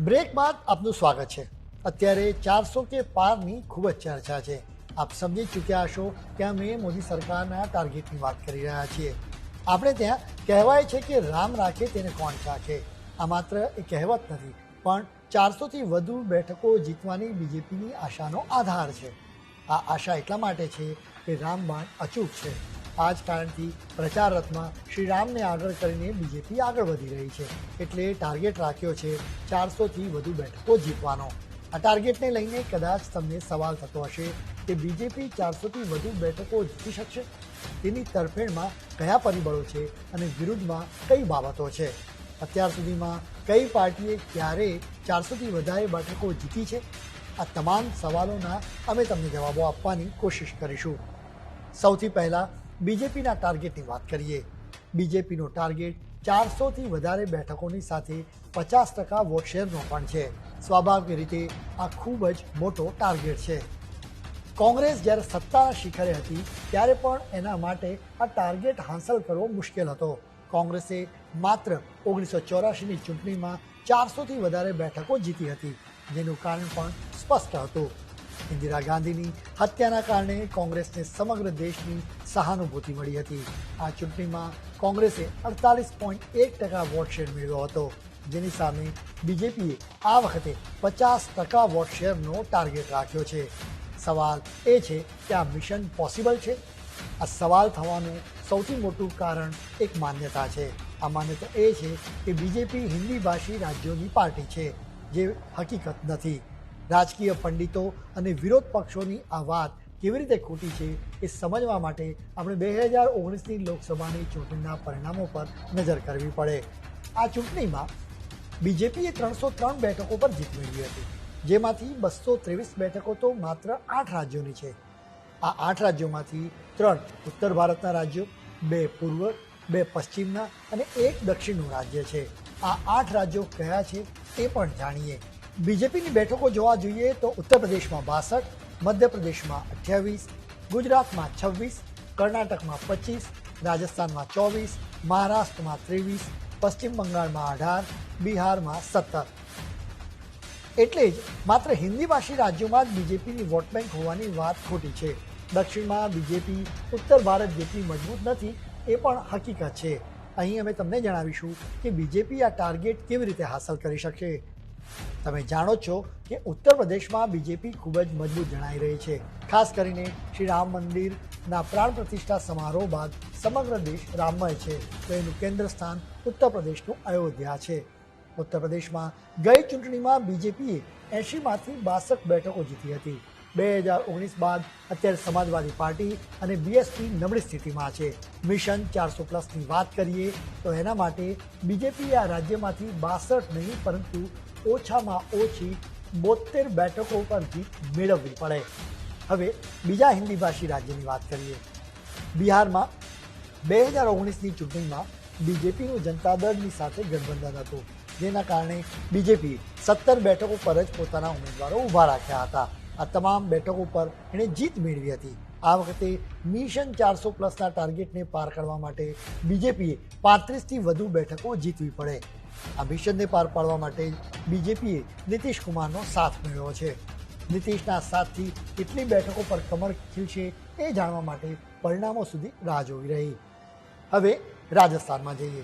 Break બાદ આપનું સ્વાગત છે. અત્યારે ચારસો કે પારની ખૂબ જ ચર્ચા છે. આપ સમજી ચૂક્યા હશો કે અમે મોદી સરકારના ટાર્ગેટની વાત કરી રહ્યા છીએ. આપણે ત્યાં કહેવાય છે કે રામ રાખે તેને કોણ ચાખે? આ માત્ર એ કહેવત નથી, પણ ચારસોથી વધુ બેઠકો જીતવાની બીજેપીની આશાનો આધાર છે. આ આશા એટલા માટે છે કે રામબાણ અચૂક છે. આ જ કારણથી પ્રચાર રથમાં શ્રી રામને આગળ કરીને બીજેપી આગળ વધી રહી છે. એટલે ટાર્ગેટ રાખ્યો છે ચારસોથી વધુ બેઠકો જીતવાનો. આ ટાર્ગેટને લઈને કદાચ તમને સવાલ થતો હશે કે બીજેપી ચારસોથી વધુ બેઠકો જીતી શકશે? તેની તરફેણમાં કયા પરિબળો છે અને વિરુદ્ધમાં કઈ બાબતો છે? અત્યાર સુધીમાં કઈ પાર્ટીએ ક્યારે ચારસોથી વધારે બેઠકો જીતી છે? આ તમામ સવાલોના અમે તમને જવાબો આપવાની કોશિશ કરીશું. સૌથી પહેલા બીજેપીના ટાર્ગેટની વાત કરીએ. બીજેપીનો ટાર્ગેટ ચારસોથી વધારે બેઠકોની સાથે પચાસ ટકા વોટ શેરનો પણ છે. સ્વાભાવિક રીતે આ ખૂબ જ મોટો ટાર્ગેટ છે. કોંગ્રેસ જ્યારે સત્તાના શિખરે હતી, ત્યારે પણ એના માટે આ ટાર્ગેટ હાંસલ કરવો મુશ્કેલ હતો. કોંગ્રેસે માત્ર ઓગણીસો ચોરાશીની ચૂંટણીમાં ચારસોથી વધારે બેઠકો જીતી હતી, જેનું કારણ પણ સ્પષ્ટ હતું. ઇન્દિરા ગાંધીની હત્યાના કારણે કોંગ્રેસને સમગ્ર દેશની સહાનુભૂતિ મળી હતી. આ ચૂંટણીમાં કોંગ્રેસે અડતાલીસ પોઈન્ટ એક ટકા વોટ શેર મેળવ્યો હતો, જેની સામે બીજેપીએ આ વખતે પચાસ ટકા વોટ શેરનો ટાર્ગેટ રાખ્યો છે. સવાલ એ છે કે આ મિશન પોસિબલ છે? આ સવાલ થવાનું સૌથી મોટું કારણ એક માન્યતા છે. આ માન્યતા એ છે કે બીજેપી હિન્દી ભાષી રાજ્યોની પાર્ટી છે, જે હકીકત નથી. રાજકીય પંડિતો અને વિરોધ પક્ષોની આ વાત કેવી રીતે ખોટી છે એ સમજવા માટે આપણે બે હજાર ઓગણીસની લોકસભાની ચૂંટણીના પરિણામો પર નજર કરવી પડે. આ ચૂંટણીમાં બીજેપીએ ત્રણસો ત્રણ બેઠકો પર જીત મેળવી હતી, જેમાંથી બસો ત્રેવીસ બેઠકો તો માત્ર આઠ રાજ્યોની છે. આ આઠ રાજ્યોમાંથી ત્રણ ઉત્તર ભારતના રાજ્યો, બે પૂર્વ, બે પશ્ચિમના અને એક દક્ષિણનું રાજ્ય છે. આ આઠ રાજ્યો કયા છે તે પણ જાણીએ. બીજેપીની બેઠકો જોવા જોઈએ તો ઉત્તર પ્રદેશમાં બાસઠ, મધ્યપ્રદેશમાં અઠ્યાવીસ, ગુજરાતમાં છવ્વીસ, કર્ણાટકમાં પચીસ, રાજસ્થાનમાં ચોવીસ, મહારાષ્ટ્રમાં ત્રેવીસ, પશ્ચિમ બંગાળમાં અઢાર, બિહારમાં સત્તર. એટલે જ માત્ર હિન્દી ભાષી રાજ્યોમાં જ બીજેપીની વોટ બેંક હોવાની વાત ખોટી છે. દક્ષિણમાં બીજેપી, ઉત્તર ભારત જેટલી મજબૂત નથી, એ પણ હકીકત છે. અહીં અમે તમને જણાવીશું કે બીજેપી આ ટાર્ગેટ કેવી રીતે હાંસલ કરી શકશે. તમે જાણો છો કે ઉત્તર પ્રદેશમાં બીજેપી ખૂબ જ મજબૂત જણાઈ રહી છે. ખાસ કરીને શ્રી રામ મંદિરના પ્રાણ પ્રતિષ્ઠા સમારોહ બાદ સમગ્ર દેશ રામમય છે. તો એનું કેન્દ્ર સ્થાન ઉત્તર પ્રદેશનું અયોધ્યા છે. ઉત્તર પ્રદેશમાં ગઈ ચૂંટણીમાં બીજેપીએ એંશીમાંથી બાસઠ બેઠકો જીતી હતી. બે હજાર ઓગણીસ બાદ અત્યારે સમાજવાદી પાર્ટી અને બીએસપી નબળી સ્થિતિમાં છે. મિશન ચારસો પ્લસની વાત કરીએ તો એના માટે બીજેપીએ આ રાજ્યમાંથી બાસઠ નહીં, પરંતુ ઓછામાં ઓછી બોતેર બેઠકો પર જીત મેળવવી પડે. હવે બીજા હિન્દી ભાષી રાજ્યની વાત કરીએ. બિહારમાં બે હજાર ઓગણીસની ચૂંટણીમાં બીજેપીનું જનતા દળની સાથે ગઠબંધન હતું. જેના કારણે બીજેપી સત્તર બેઠકો પર જ પોતાના ઉમેદવારો ઊભા રાખ્યા હતા. આ તમામ બેઠકો પર એણે જીત મેળવી હતી. આ વખતે મિશન ચારસો પ્લસના ટાર્ગેટને પાર કરવા માટે બીજેપીએ પાંત્રીસથી વધુ બેઠકો જીતવી પડે. આ મિશનને પાર પાડવા માટે બીજેપીએ નીતિશ કુમારનો સાથ મેળવ્યો છે. નીતિશના સાથથી કેટલી બેઠકો પર કમર ખીલશે એ જાણવા માટે પરિણામો સુધી રાહ જોવી રહી. હવે રાજસ્થાનમાં જઈએ.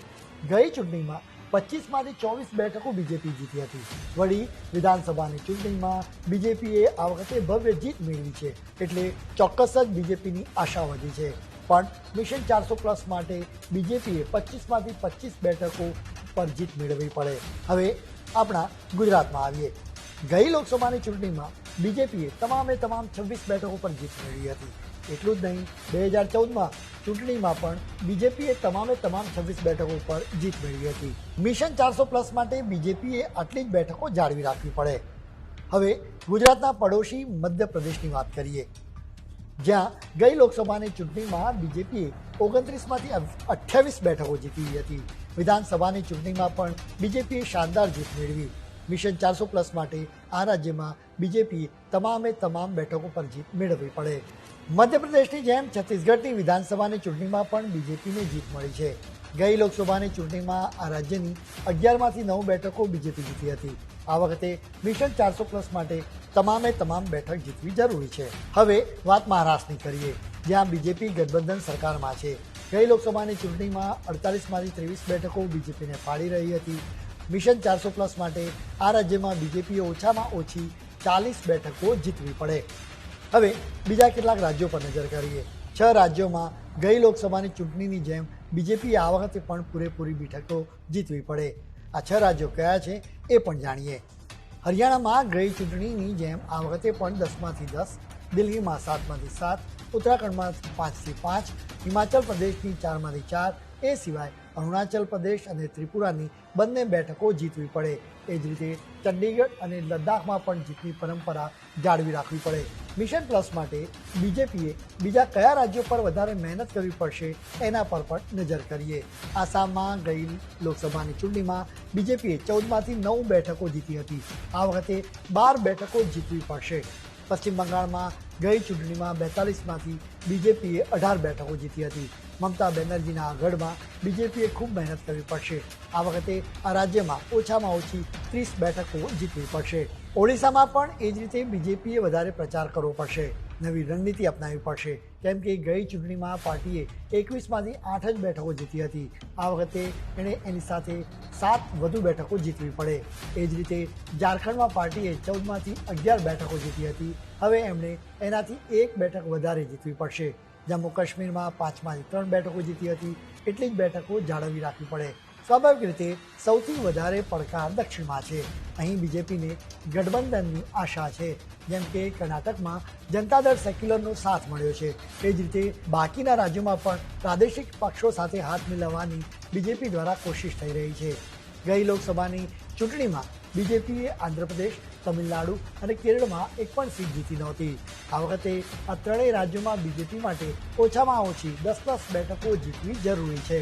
ગઈ ચૂંટણીમાં પચીસમાંથી ચોવીસ બેઠકો બીજેપી જીતી હતી. વળી વિધાનસભાની ચૂંટણીમાં બીજેપીએ આ વખતે ભવ્ય જીત મેળવી છે એટલે ચોક્કસ જ બીજેપીની આશા વધી છે. પણ મિશન ચારસો પ્લસ માટે બીજેપીએ પચીસમાંથી પચીસ બેઠકો પર જીત મેળવવી પડે. હવે આપણા ગુજરાતમાં આવીએ. ગઈ લોકસભાની ચૂંટણીમાં બીજેપીએ તમામે તમામ છવ્વીસ બેઠકો પર જીત મેળવી હતી. એટલું જ નહીં, બે હજાર ચૌદમાં ચૂંટણીમાં પણ બીજેપીએ તમામે તમામ છવ્વીસ બેઠકો પર જીત મેળવી હતી. મિશન ચારસો પ્લસ માટે બીજેપીએ આટલી જ બેઠકો જાળવી રાખવી પડે. હવે ગુજરાતના પડોશી મધ્યપ્રદેશની વાત કરીએ. જ્યાં ગઈ લોકસભાની ચૂંટણીમાં બીજેપીએ ઓગણત્રીસમાંથી અઠ્યાવીસ બેઠકો જીતી હતી. વિધાનસભાની ચૂંટણીમાં પણ બીજેપીએ શાનદાર જીત મેળવી. મિશન ચારસો પ્લસ માટે આ રાજ્યમાં બીજેપી તમામે તમામ બેઠકો પર જીત મેળવવી પડે. મધ્યપ્રદેશની જેમ છત્તીસગઢની વિધાનસભાની ચૂંટણીમાં પણ બીજેપીને જીત મળી છે. ગઈ લોકસભાની ચૂંટણીમાં આ રાજ્યની અગિયારમાંથી નવ બેઠકો બીજેપી જીતી હતી. આ વખતે મિશન ચારસો પ્લસ માટે તમામે તમામ બેઠક જીતવી જરૂરી છે. હવે વાત મહારાષ્ટ્રની કરીએ. જ્યાં બીજેપી ગઠબંધન સરકારમાં છે. ગઈ લોકસભાની ચૂંટણીમાં અડતાલીસમાંથી ત્રેવીસ બેઠકો બીજેપીને ફાળી રહી હતી. મિશન ચારસો પ્લસ માટે આ રાજ્યમાં બીજેપીએ ઓછામાં ઓછી ચાલીસ બેઠકો જીતવી પડે. હવે બીજા કેટલાક રાજ્યો પર નજર કરીએ. છ રાજ્યોમાં ગઈ લોકસભાની ચૂંટણીની જેમ બીજેપીએ આ વખતે પણ પૂરેપૂરી બેઠકો જીતવી પડે. આ છ રાજ્યો કયા છે એ પણ જાણીએ. હરિયાણામાં ગઈ ચૂંટણીની જેમ આ વખતે પણ દસમાંથી દસ, દિલ્હીમાં સાતમાંથી સાત, ઉત્તરાખંડમાં પાંચથી પાંચ, હિમાચલ પ્રદેશની ચારમાંથી ચાર, એ સિવાય અરુણાચલ પ્રદેશ અને ત્રિપુરાની બંને બેઠકો જીતવી પડે. એ જ રીતે ચંડીગઢ અને લદ્દાખમાં પણ જીતની પરંપરા જાળવી રાખવી પડે. મિશન પ્લસ માટે બીજેપીએ બીજા કયા રાજ્યો પર વધારે મહેનત કરવી પડશે એના પર પણ નજર કરીએ. આસામમાં ગઈ લોકસભાની ચૂંટણીમાં બીજેપીએ ચૌદમાંથી નવ બેઠકો જીતી હતી. આ વખતે બાર બેઠકો જીતવી પડશે. પશ્ચિમ બંગાળમાં ગઈ ચૂંટણીમાં બેતાલીસમાંથી બીજેપીએ અઢાર બેઠકો જીતી હતી. મમતા બેનર્જીના આગળમાં બીજેપીએ ખૂબ મહેનત કરવી પડશે. આ વખતે આ રાજ્યમાં ઓછામાં ઓછી ત્રીસ બેઠકો જીતવી પડશે. ઓડિશામાં પણ એ જ રીતે બીજેપીએ વધારે પ્રચાર કરવો પડશે. નવી રણનીતિ અપનાવવી પડશે. કેમ કે ગઈ ચૂંટણીમાં પાર્ટીએ એકવીસમાંથી આઠ જ બેઠકો જીતી હતી. આ વખતે એણે એની સાથે સાત વધુ બેઠકો જીતવી પડે. એ જ રીતે ઝારખંડમાં પાર્ટીએ ચૌદમાંથી અગિયાર બેઠકો જીતી હતી. હવે એમણે એનાથી એક બેઠક વધારે જીતવી પડશે. જમ્મુ કાશ્મીરમાં પાંચમાંથી ત્રણ બેઠકો જીતી હતી. એટલી જ બેઠકો જાળવી રાખવી પડે. સ્વાભાવિક રીતે સૌથી વધારે પડકાર દક્ષિણમાં છે. અહીં બીજેપીને ગઠબંધનની આશા છે, જેમ કે કર્ણાટકમાં જનતા દળ સેક્યુલરનો સાથ મળ્યો છે. એ જ રીતે બાકીના રાજ્યોમાં પણ પ્રાદેશિક પક્ષો સાથે હાથ મિલાવવાની બીજેપી દ્વારા કોશિશ થઈ રહી છે. ગઈ લોકસભાની ચૂંટણીમાં બીજેપીએ આંધ્રપ્રદેશ, તમિલનાડુ અને કેરળમાં એક પણ સીટ જીતી નહોતી. આ વખતે આ ત્રણેય રાજ્યોમાં બીજેપી માટે ઓછામાં ઓછી દસ દસ બેઠકો જીતવી જરૂરી છે.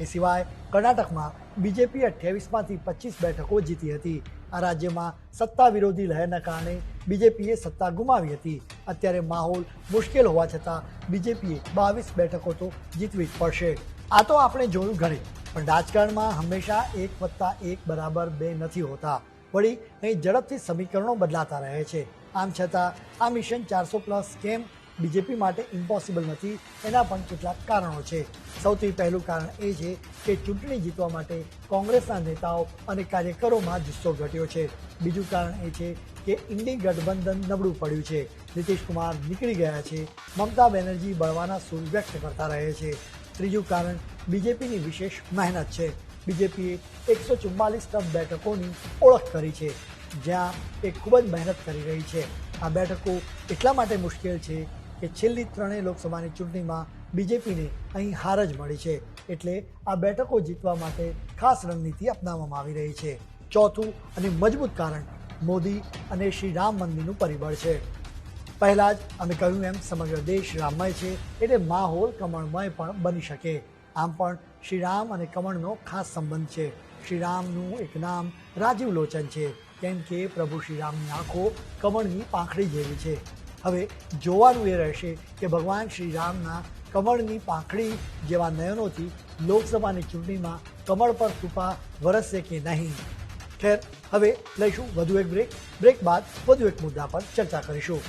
એ સિવાય કર્ણાટકમાં બીજેપી અઠ્યાવીસમાંથી પચીસ બેઠકો જીતી હતી. આ રાજ્યમાં સત્તા વિરોધી લહેરના કારણે બીજેપીએ સત્તા ગુમાવી હતી. અત્યારે માહોલ મુશ્કેલ હોવા છતાં બીજેપીએ બાવીસ બેઠકો તો જીતવી જ પડશે. આ તો આપણે જોયું ઘણી, પણ રાજકારણમાં હંમેશા એક વત્તા એક બરાબર બે નથી હોતા. વળી અહીં ઝડપથી સમીકરણો બદલાતા રહે છે. આમ છતાં આ મિશન ચારસો પ્લસ કેમ બીજેપી માટે ઇમ્પોસિબલ નથી, એના પણ કેટલાક કારણો છે. સૌથી પહેલું કારણ એ છે કે ચૂંટણી જીતવા માટે કોંગ્રેસના નેતાઓ અને કાર્યકરોમાં જુસ્સો ઘટ્યો છે. બીજું કારણ એ છે કે ઇન્ડી ગઠબંધન નબળું પડ્યું છે. નીતિશ કુમાર નીકળી ગયા છે. મમતા બેનર્જી બળવાના સૂર વ્યક્ત કરતા રહે છે. ત્રીજું કારણ, બીજેપીની વિશેષ મહેનત છે. બીજેપીએ એકસો ચુમ્માલીસ ટફ બેઠકોની ઓળખ કરી છે, જ્યાં એ ખૂબ જ મહેનત કરી રહી છે. આ બેઠકો એટલા માટે મુશ્કેલ છે કે છેલ્લી ત્રણેય લોકસભાની ચૂંટણીમાં બીજેપીને અહીં હાર જ મળી છે. એટલે આ બેઠકો જીતવા માટે ખાસ રણનીતિ અપનાવવામાં આવી રહી છે. ચોથું અને મજબૂત કારણ મોદી અને શ્રી રામ મંદિરનું પરિબળ છે. પહેલાં જ અમે કહ્યું એમ, સમગ્ર દેશ રામમય છે, એટલે માહોલ કમળમય પણ બની શકે. આમ પણ શ્રી રામ અને કમળનો ખાસ સંબંધ છે. શ્રી રામનું એક નામ રાજીવ લોચન છે, કેમ કે પ્રભુ શ્રી રામની આંખો કમળની પાંખડી જેવી છે. હવે જોવાનું એ રહેશે કે ભગવાન શ્રી રામના કમળની પાંખડી જેવા નયનોથી લોકસભાની ચૂંટણીમાં કમળ પર કૃપા વરસશે કે નહીં? ખેર, હવે લઈશું વધુ એક બ્રેક. બ્રેક બાદ વધુ એક મુદ્દા પર ચર્ચા કરીશું.